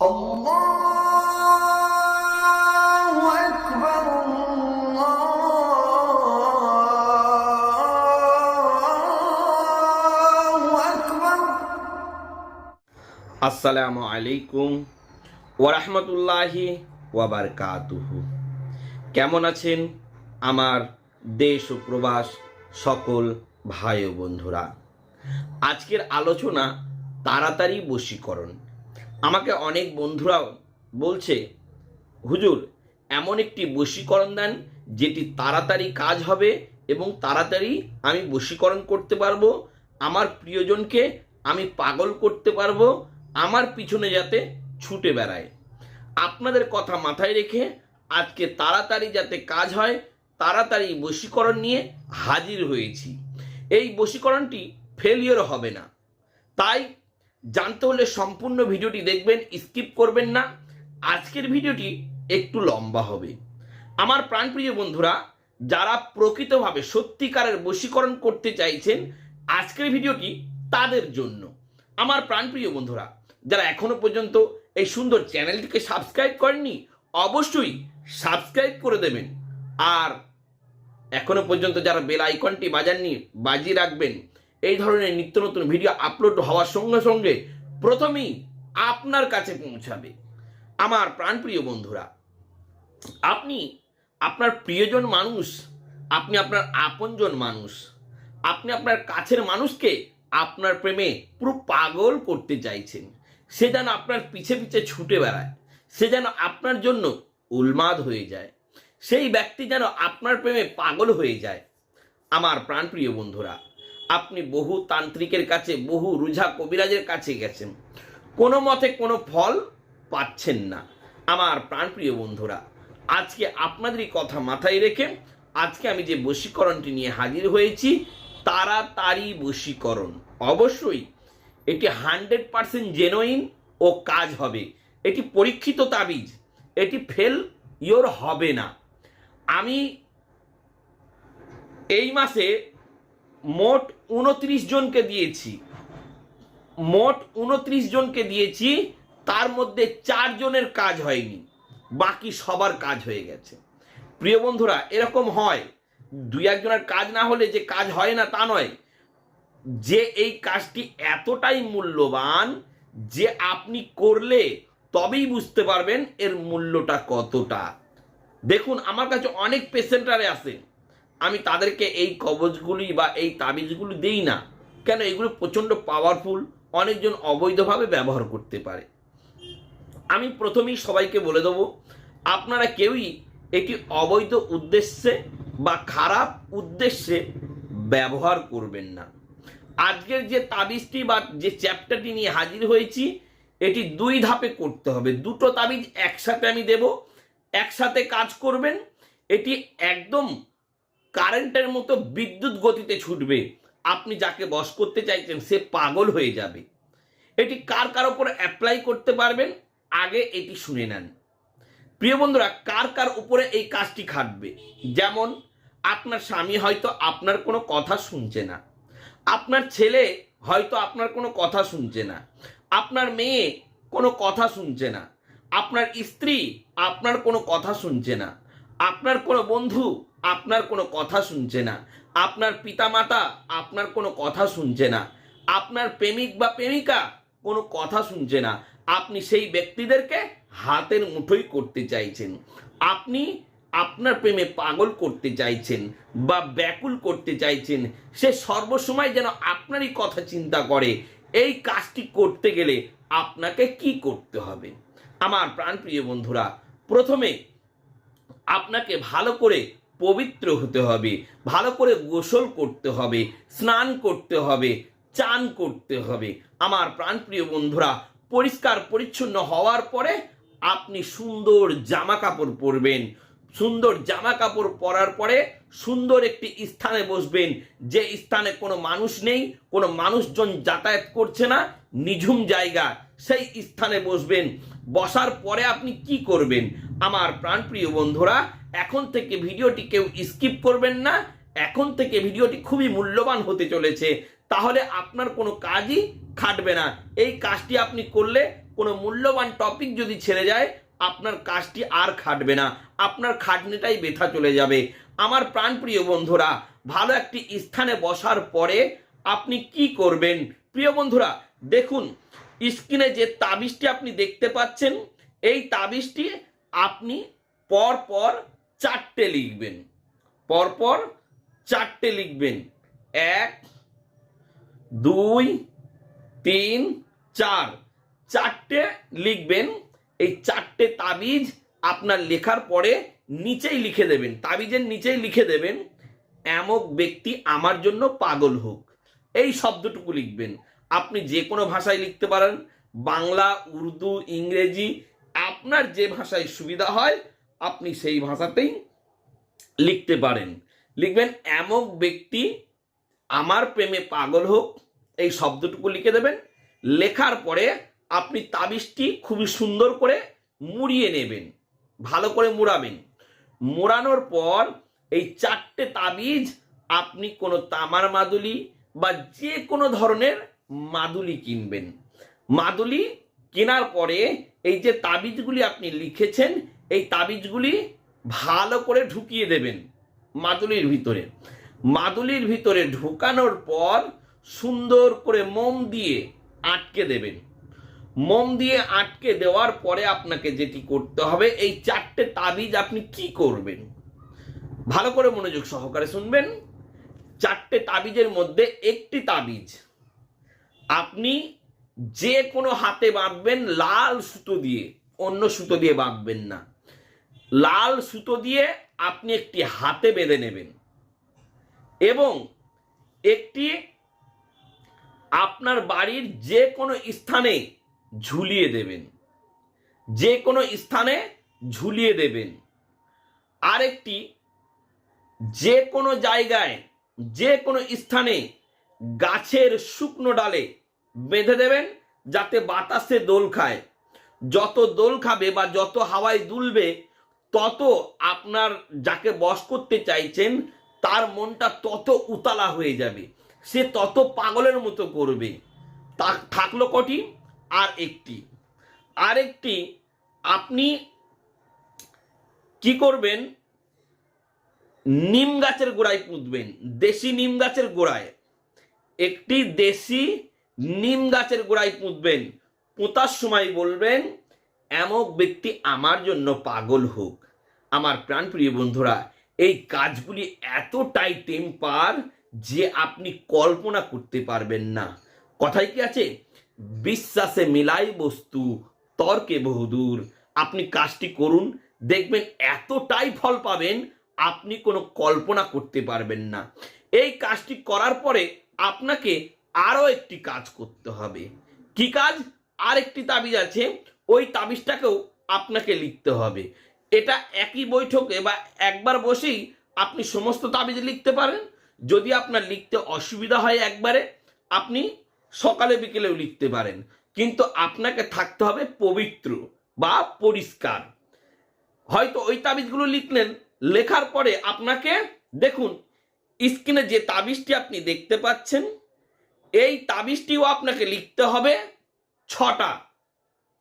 আসসালামু আলাইকুম ওরহমতুল্লাহি ওয়াবারকাতুহু কেমন আছেন আমার দেশ ও প্রবাস সকল ভাই ও বন্ধুরা? আজকের আলোচনা তাড়াতাড়ি বশীকরণ। আমাকে অনেক বন্ধুরাও বলছে, হুজুর, এমন একটি বশীকরণ দেন যেটি তাড়াতাড়ি কাজ হবে এবং তাড়াতাড়ি আমি বশীকরণ করতে পারব। আমার প্রিয়জনকে আমি পাগল করতে পারব। আমার পিছনে যাতে ছুটে বেড়ায়। আপনাদের কথা মাথায় রেখে আজকে তাড়াতাড়ি যাতে কাজ হয়, তাড়াতাড়ি বশীকরণ নিয়ে হাজির হয়েছি। এই বশীকরণটি ফেলিওর হবে না। তাই জানতে হলে সম্পূর্ণ ভিডিওটি দেখবেন, স্কিপ করবেন না। আজকের ভিডিওটি একটু লম্বা হবে। আমার প্রাণপ্রিয় বন্ধুরা, যারা প্রকৃতভাবে সত্যিকারের বশীকরণ করতে চাইছেন, আজকের ভিডিওটি তাদের জন্য। আমার প্রাণপ্রিয় বন্ধুরা, যারা এখনও পর্যন্ত এই সুন্দর চ্যানেলটিকে সাবস্ক্রাইব করেননি, অবশ্যই সাবস্ক্রাইব করে দেবেন। আর এখনও পর্যন্ত যারা বেল আইকনটি বাজাননি, বাজিয়ে রাখবেন এই ধরনের নিত্য নতুন ভিডিও আপলোড হওয়ার সঙ্গে সঙ্গে প্রথমেই আপনার কাছে পৌঁছাবে। আমার প্রাণপ্রিয় বন্ধুরা, আপনি আপনার প্রিয়জন মানুষ, আপনি আপনার আপনজন মানুষ, আপনি আপনার কাছের মানুষকে আপনার প্রেমে পুরো পাগল করতে চাইছেন। সে যেন আপনার পিছে পিছে ছুটে বেড়ায়, সে যেন আপনার জন্য উন্মাদ হয়ে যায়, সেই ব্যক্তি যেন আপনার প্রেমে পাগল হয়ে যায়। আমার প্রাণপ্রিয় বন্ধুরা আপনি বহু তান্ত্রিকের কাছে, বহু রুঝা কবিরাজের কাছে গেছেন। কোনো মতে কোনো ফল পাচ্ছেন না। আমার প্রাণপ্রিয় বন্ধুরা, আজকে আপনাদেরই কথা মাথায় রেখে আজকে আমি যে বশীকরণটি নিয়ে হাজির হয়েছি, তাড়াতাড়ি বশীকরণ। অবশ্যই এটি হান্ড্রেড পার্সেন্ট জেনুইন ও কাজ হবে। এটি পরীক্ষিত তাবিজ। এটি ফেল ইয়োর হবে না। আমি এই মাসে মোট উনত্রিশ জনকে দিয়েছি। মোট উনত্রিশ জনকে দিয়েছি, তার মধ্যে চারজনের কাজ হয়নি, বাকি সবার কাজ হয়ে গেছে। প্রিয় বন্ধুরা, এরকম হয়, দুই একজনের কাজ না হলে যে কাজ হয় না তা নয়। যে এই কাজটি এতটাই মূল্যবান যে আপনি করলে তবেই বুঝতে পারবেন এর মূল্যটা কতটা। দেখুন, আমার কাছে অনেক পেশেন্টারে আসে আমি তাদেরকে এই কবজগুলি বা এই তাবিজগুলি দেই না। কেন? এগুলো প্রচণ্ড পাওয়ারফুল অনেকজন অবৈধভাবে ব্যবহার করতে পারে। আমি প্রথমেই সবাইকে বলে দেবো, আপনারা কেউই এটি অবৈধ উদ্দেশ্যে বা খারাপ উদ্দেশ্যে ব্যবহার করবেন না। আজকের যে তাবিজটি বা যে চ্যাপ্টারটি নিয়ে হাজির হয়েছি, এটি দুই ধাপে করতে হবে। দুটো তাবিজ একসাথে আমি দেব, একসাথে কাজ করবেন, এটি একদম কারেন্টের মতো বিদ্যুৎ গতিতে ছুটবে। আপনি যাকে বশ করতে চাইছেন, সে পাগল হয়ে যাবে। এটি কার কার উপর অ্যাপ্লাই করতে পারবেন? আগে এটি শুনে নেন। প্রিয় বন্ধুরা, কার কার উপরে এই কাজটি খাটবে? যেমন, আপনার স্বামী হয়তো আপনার কোনো কথা শুনছে না। আপনার ছেলে হয়তো আপনার কোনো কথা শুনছে না। আপনার মেয়ে কোনো কথা শুনছে না। আপনার স্ত্রী আপনার কোনো কথা শুনছে না। আপনার কোনো বন্ধু আপনার কোনো কথা শুনছে না। আপনার পিতামাতা আপনার কোনো কথা শুনছে না। আপনার প্রেমিক বা প্রেমিকা কোনো কথা শুনছে না। আপনি সেই ব্যক্তিদেরকে হাতের মুঠোই করতে চাইছেন। আপনি আপনার প্রেমে পাগল করতে চাইছেন বা ব্যাকুল করতে চাইছেন। সে সর্বসময় যেন আপনারই কথা চিন্তা করে। এই কাজটি করতে গেলে আপনাকে কি করতে হবে? আমার প্রাণপ্রিয় বন্ধুরা, প্রথমে আপনাকে ভালো করে পবিত্র হতে হবে, ভালো করে গোসল করতে হবে, স্নান করতে হবে, চান করতে হবে। আমার প্রাণপ্রিয় বন্ধুরা, পরিষ্কার পরিচ্ছন্ন হওয়ার পরে আপনি সুন্দর জামা কাপড় পরবেন। সুন্দর জামা কাপড় পরার পরে সুন্দর একটি স্থানে বসবেন। যে স্থানে কোনো মানুষ নেই, কোনো মানুষজন যাতায়াত করছে না, নিঝুম জায়গা, সেই স্থানে বসবেন। বসার পরে আপনি কি করবেন? আমার প্রাণপ্রিয় বন্ধুরা এখন থেকে ভিডিওটি কেউ স্কিপ করবেন না। এখন থেকে ভিডিওটি খুবই মূল্যবান হতে চলেছে। তাহলে আপনার কোনো কাজই খাটবে না। এই কাজটি আপনি করলে কোনো মূল্যবান টপিক যদি ছেড়ে যায়, আপনার কাজটি আর খাটবে না। আপনার খাটনিটাই বেথা চলে যাবে। আমার প্রাণপ্রিয় বন্ধুরা, ভালো একটি স্থানে বসার পরে আপনি কি করবেন? প্রিয় বন্ধুরা, দেখুন, স্ক্রিনে যে তাবিজটি আপনি দেখতে পাচ্ছেন, এই তাবিজটি আপনি পর পর চারটে লিখবেন। পরপর চারটে লিখবেন। এক, দুই, তিন, চার। চারটে লিখবেন। এই চারটে তাবিজ আপনার লেখার পরে নিচেই লিখে দেবেন। তাবিজের নিচেই লিখে দেবেন, এমক ব্যক্তি আমার জন্য পাগল হোক। এই শব্দটুকু লিখবেন। আপনি যে কোনো ভাষায় লিখতে পারেন। বাংলা, উর্দু, ইংরেজি, আপনার যে ভাষায় সুবিধা হয় আপনি সেই ভাষাতেই লিখতে পারেন। লিখবেন এমক ব্যক্তি আমার প্রেমে পাগল হোক। এই শব্দটুকু লিখে দেবেন। লেখার পরে আপনি তাবিজটি খুবই সুন্দর করে মুড়িয়ে নেবেন। ভালো করে মুড়াবেন। মোড়ানোর পর এই চারটে তাবিজ আপনি কোনো তামার মাদুলি বা যে কোনো ধরনের মাদুলি কিনবেন। মাদুলি কেনার পরে এই যে তাবিজগুলি আপনি লিখেছেন এই তাবিজগুলি ভালো করে ঢুকিয়ে দেবেন মাদুলির ভিতরে। মাদুলির ভিতরে ঢুকানোর পর সুন্দর করে মোম দিয়ে আটকে দেবেন। মোম দিয়ে আটকে দেওয়ার পরে আপনাকে যেটি করতে হবে, এই চারটে তাবিজ আপনি কি করবেন? ভালো করে মনোযোগ সহকারে শুনবেন। চারটে তাবিজের মধ্যে একটি তাবিজ আপনি যে কোনো হাতে বাঁধবেন, লাল সুতো দিয়ে, অন্য সুতো দিয়ে বাঁধবেন না। লাল সুতো দিয়ে আপনি একটি হাতে বেঁধে নেবেন। এবং একটি আপনার বাড়ির যে কোনো স্থানে ঝুলিয়ে দেবেন। যে কোনো স্থানে ঝুলিয়ে দেবেন। আরেকটি, যে কোনো জায়গায়, যে কোনো স্থানে গাছের শুকনো ডালে বেঁধে দেবেন যাতে বাতাসে দোল খায়। যত দোল খাবে বা যত হাওয়ায় দুলবে তত আপনার যাকে বশ করতে চাইছেন, তার মনটা তত উতালা হয়ে যাবে। সে তত পাগলের মতো করবে। তা থাকল কটি? আর একটি। আরেকটি আপনি কি করবেন? নিম গাছের গোড়ায় পুঁতবেন। দেশি নিম গাছের গোড়ায়। একটি দেশি নিম গাছের গোড়ায় পুঁতবেন। পোঁতার সময় বলবেন এমক ব্যক্তি আমার জন্য পাগল হোক। আমার প্রাণপ্রিয় বন্ধুরা, এই কাজগুলি এতটাই টেম্পার যে আপনি কল্পনা করতে পারবেন না। কথাই কি আছে? বিশ্বাসে মিলাই বস্তু, তর্কে বহুদূর। আপনি কাজটি করুন, দেখবেন এতটাই ফল পাবেন, আপনি কোনো কল্পনা করতে পারবেন না। এই কাজটি করার পরে আপনাকে আরও একটি কাজ করতে হবে। কি কাজ? আর একটি তাবিজ আছে ওই তাবিজটাকেও আপনাকে লিখতে হবে। এটা একই বৈঠকে বা একবার বসেই আপনি সমস্ত তাবিজ লিখতে পারেন। যদি আপনার লিখতে অসুবিধা হয় একবারে, আপনি সকালে, বিকেলেও লিখতে পারেন। কিন্তু আপনাকে থাকতে হবে পবিত্র বা পরিষ্কার। হয়তো ওই তাবিজগুলো লিখলেন, লেখার পরে আপনাকে দেখুন, স্ক্রিনে যে তাবিজটি আপনি দেখতে পাচ্ছেন, এই তাবিজটিও আপনাকে লিখতে হবে ছটা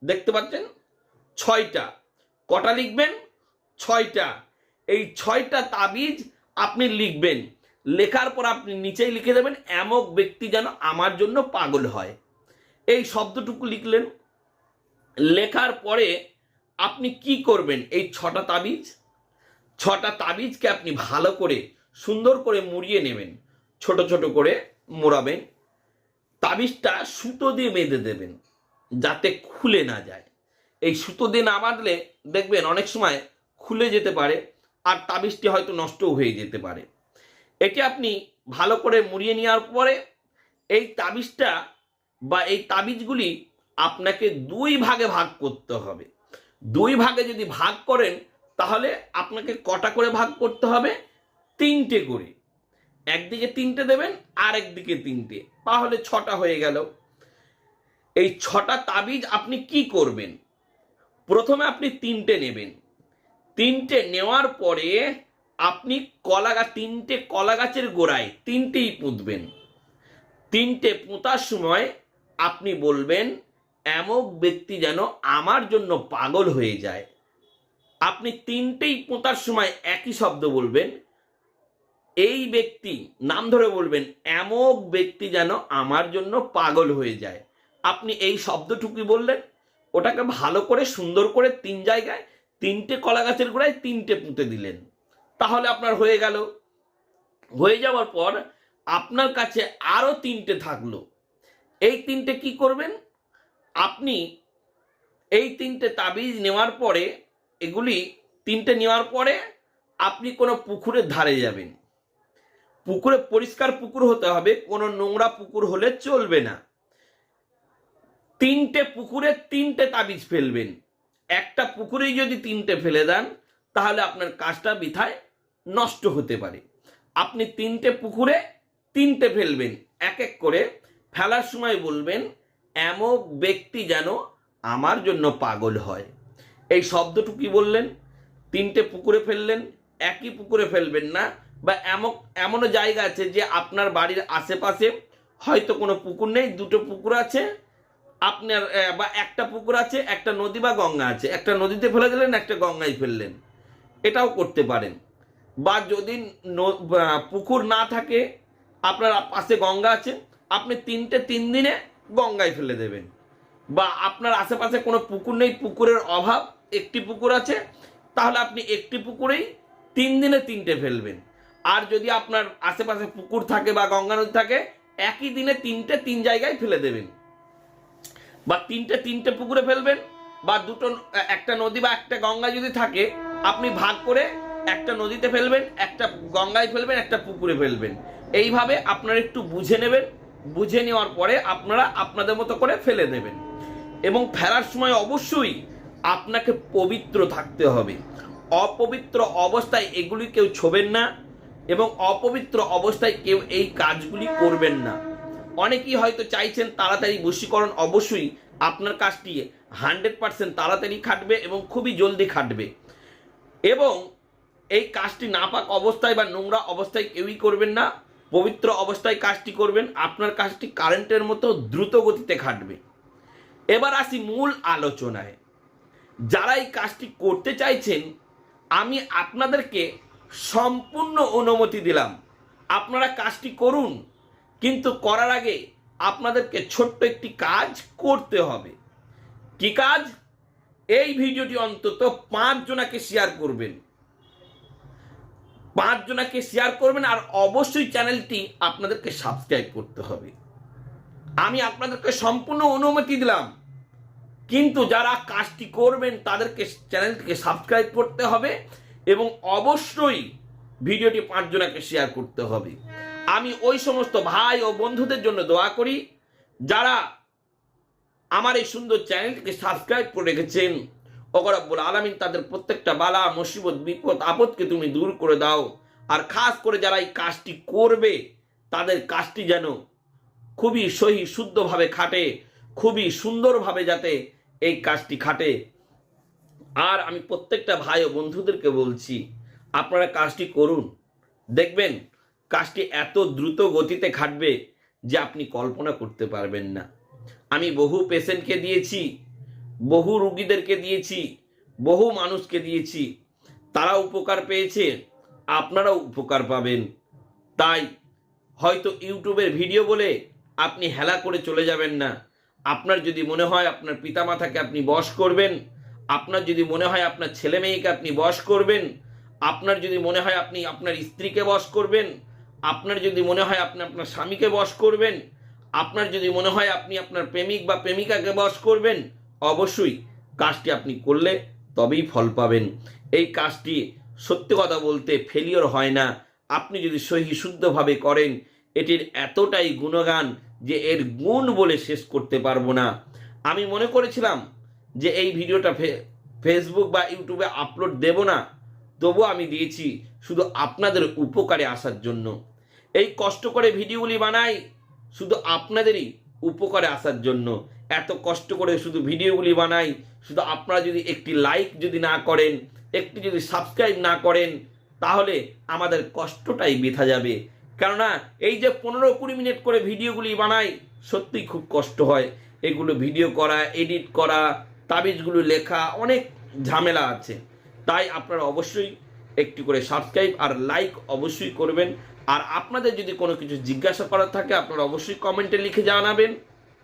দেখতে পাচ্ছেন? ছয়টা। কটা লিখবেন? ছয়টা। এই ছয়টা তাবিজ আপনি লিখবেন। লেখার পর আপনি নিচেই লিখে দেবেন, এমক ব্যক্তি যেন আমার জন্য পাগল হয়। এই শব্দটুকু লিখলেন। লেখার পরে আপনি কি করবেন? এই ছটা তাবিজ? ছটা তাবিজকে আপনি ভালো করে, সুন্দর করে মুড়িয়ে নেবেন। ছোট ছোট করে মোড়াবেন। তাবিজটা সুতো দিয়ে বেঁধে দেবেন। যাতে খুলে না যায়। এই সুতো দিয়ে না বাঁধলে দেখবেন অনেক সময় খুলে যেতে পারে আর তাবিজটি হয়তো নষ্টও হয়ে যেতে পারে। এটি আপনি ভালো করে মুড়িয়ে নেওয়ার পরে এই তাবিজটা বা এই তাবিজগুলি আপনাকে দুই ভাগে ভাগ করতে হবে। দুই ভাগে যদি ভাগ করেন তাহলে আপনাকে কটা করে ভাগ করতে হবে? তিনটে করে। একদিকে তিনটে দেবেন আর একদিকে তিনটে। তাহলে ছটা হয়ে গেল। এই ছটা তাবিজ আপনি কি করবেন? প্রথমে আপনি তিনটে নেবেন। তিনটে নেওয়ার পরে আপনি কলা গাছ তিনটে কলা গাছের গোড়ায় তিনটেই পুঁতবেন। তিনটে পোঁতার সময় আপনি বলবেন এমক ব্যক্তি যেন আমার জন্য পাগল হয়ে যায়। আপনি তিনটেই পোঁতার সময় একই শব্দ বলবেন। এই ব্যক্তি, নাম ধরে বলবেন এমক ব্যক্তি যেন আমার জন্য পাগল হয়ে যায়। আপনি এই শব্দটুকুই বললেন, ওটাকে ভালো করে সুন্দর করে তিন জায়গায়, তিনটে কলা গাছের গোড়ায় তিনটে পুঁতে দিলেন। তাহলে আপনার হয়ে গেল। হয়ে যাওয়ার পর আপনার কাছে আরও তিনটে থাকল। এই তিনটে কি করবেন? আপনি এই তিনটে তাবিজ নেওয়ার পরে, এগুলি তিনটে নেওয়ার পরে আপনি কোনো পুকুরের ধারে যাবেন। পুকুরে পরিষ্কার পুকুর হতে হবে, কোনো নোংরা পুকুর হলে চলবে না। তিনটে পুকুরে তিনটে তাবিজ ফেলবেন। একটা পুকুরেই যদি তিনটে ফেলে দেন, তাহলে আপনার কাজটা বৃথায় নষ্ট হতে পারে। আপনি তিনটে পুকুরে তিনটে ফেলবেন, এক এক করে। ফেলার সময় বলবেন এমক ব্যক্তি যেন আমার জন্য পাগল হয়। এই শব্দটুকি বললেন? তিনটে পুকুরে ফেললেন, একই পুকুরে ফেলবেন না, বা এমন এমনও জায়গা আছে যে আপনার বাড়ির আশেপাশে হয়তো কোনো পুকুর নেই, দুটো পুকুর আছে আপনার বা একটা পুকুর আছে, একটা নদী বা গঙ্গা আছে। একটা নদীতে ফেলে দিলেন, একটা গঙ্গায় ফেললেন। এটাও করতে পারেন। বা যদি পুকুর না থাকে, আপনার পাশে গঙ্গা আছে, আপনি তিনটে তিন দিনে গঙ্গায় ফেলে দেবেন। বা আপনার আশেপাশে কোনো পুকুর নেই, পুকুরের অভাব, একটি পুকুর আছে, তাহলে আপনি একটি পুকুরেই তিন দিনে তিনটে ফেলবেন। আর যদি আপনার আশেপাশে পুকুর থাকে বা গঙ্গা নদী থাকে, একই দিনে তিনটে তিন জায়গায় ফেলে দেবেন। বা তিনটে তিনটে পুকুরে ফেলবেন, বা দুটো, একটা নদী বা একটা গঙ্গা যদি থাকে, আপনি ভাগ করে একটা নদীতে ফেলবেন, একটা গঙ্গায় ফেলবেন, একটা পুকুরে ফেলবেন। এইভাবে আপনারা একটু বুঝে নেবেন, বুঝে নেওয়ার পরে আপনারা আপনাদের মতো করে ফেলে দেবেন। এবং ফেলার সময় অবশ্যই আপনাকে পবিত্র থাকতে হবে। অপবিত্র অবস্থায় এগুলি কেউ ছোবেন না, এবং অপবিত্র অবস্থায় কেউ এই কাজগুলি করবেন না। অনেকেই হয়তো চাইছেন তাড়াতাড়ি বশীকরণ, অবশ্যই আপনার কাজটি হান্ড্রেড পার্সেন্ট তাড়াতাড়ি খাটবে এবং খুবই জলদি খাটবে। এবং এই কাজটি নাপাক অবস্থায় বা নোংরা অবস্থায় কেউই করবেন না, পবিত্র অবস্থায় কাজটি করবেন, আপনার কাজটি কারেন্টের মতো দ্রুত গতিতে খাটবে। এবার আসি মূল আলোচনায়। যারা এই কাজটি করতে চাইছেন, আমি আপনাদেরকে সম্পূর্ণ অনুমতি দিলাম। আপনারা কাজটি করুন কিন্তু করার আগে আপনাদেরকে ছোট্ট একটি কাজ করতে হবে। কি কাজ? এই ভিডিওটি অন্তত পাঁচ জনাকে শেয়ার করবেন। পাঁচ জনাকে শেয়ার করবেন আর অবশ্যই চ্যানেলটি আপনাদেরকে সাবস্ক্রাইব করতে হবে। আমি আপনাদেরকে সম্পূর্ণ অনুমতি দিলাম। কিন্তু যারা কাজটি করবেন, তাদেরকে চ্যানেলটিকে সাবস্ক্রাইব করতে হবে এবং অবশ্যই ভিডিওটি পাঁচজনাকে শেয়ার করতে হবে। আমি ওই সমস্ত ভাই ও বন্ধুদের জন্য দোয়া করি, যারা আমার এই সুন্দর চ্যানেলটিকে সাবস্ক্রাইব করে রেখেছেন। অগরাব্বুল আলমিন, তাদের প্রত্যেকটা বালা, মুসিবত, বিপদ, আপদকে তুমি দূর করে দাও। আর খাস করে যারা এই কাজটি করবে, তাদের কাজটি যেন খুবই সহি, শুদ্ধভাবে খাটে, খুবই সুন্দরভাবে যাতে এই কাজটি খাটে। আর আমি প্রত্যেকটা ভাই ও বন্ধুদেরকে বলছি, আপনারা কাজটি করুন। দেখবেন কাজটি এত দ্রুত গতিতে খাটবে যে আপনি কল্পনা করতে পারবেন না। আমি বহু পেশেন্টকে দিয়েছি, বহু রুগীদেরকে দিয়েছি, বহু মানুষকে দিয়েছি। তারা উপকার পেয়েছে, আপনারাও উপকার পাবেন। তাই হয়তো ইউটিউবের ভিডিও বলে আপনি হেলা করে চলে যাবেন না। আপনার যদি মনে হয় আপনার পিতামাতাকে আপনি বশ করবেন, আপনার যদি মনে হয় আপনার ছেলে মেয়েকে আপনি বশ করবেন, আপনার যদি মনে হয় আপনি আপনার স্ত্রীকে বশ করবেন আপনার যদি মনে হয় আপনি আপনার স্বামীকে বশ করবেন, আপনার যদি মনে হয় আপনি আপনার প্রেমিক বা প্রেমিকাকে বশ করবেন, অবশ্যই কাজটি আপনি করলে তবেই ফল পাবেন। এই কাজটি সত্যি কথা বলতে ফেলিওর হয় না। আপনি যদি সহি শুদ্ধভাবে করেন, এটির এতটাই গুণগান যে এর গুণ বলে শেষ করতে পারব না। আমি মনে করেছিলাম যে এই ভিডিওটা ফেসবুক বা ইউটিউবে আপলোড দেব না। তবুও আমি দিয়েছি শুধু আপনাদের উপকারে আসার জন্য। এই কষ্ট করে ভিডিওগুলি বানাই শুধু আপনাদেরই উপকারে আসার জন্য। এত কষ্ট করে শুধু ভিডিওগুলি বানাই শুধু আপনারা যদি একটি লাইক যদি না করেন, একটি যদি সাবস্ক্রাইব না করেন, তাহলে আমাদের কষ্টটাই বৃথা যাবে। কেননা এই যে পনেরো কুড়ি মিনিট করে ভিডিওগুলি বানাই, সত্যিই খুব কষ্ট হয়। এগুলো ভিডিও করা, এডিট করা, তাবিজগুলো লেখা, অনেক ঝামেলা আছে। তাই আপনারা অবশ্যই একটি করে সাবস্ক্রাইব আর লাইক অবশ্যই করবেন। আর আপনাদের যদি কোনো কিছু জিজ্ঞাসা করার থাকে, আপনারা অবশ্যই কমেন্টে লিখে জানাবেন।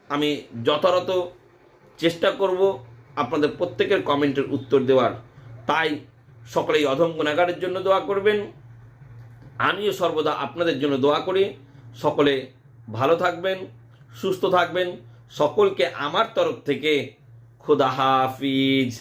আমি যথাযথ চেষ্টা করব আপনাদের প্রত্যেকের কমেন্টের উত্তর দেওয়ার। তাই সকলেই অধম গুণাগারের জন্য দোয়া করবেন। আমিও সর্বদা আপনাদের জন্য দোয়া করি। সকলে ভালো থাকবেন, সুস্থ থাকবেন। সকলকে আমার তরফ থেকে খুদা হাফিজ।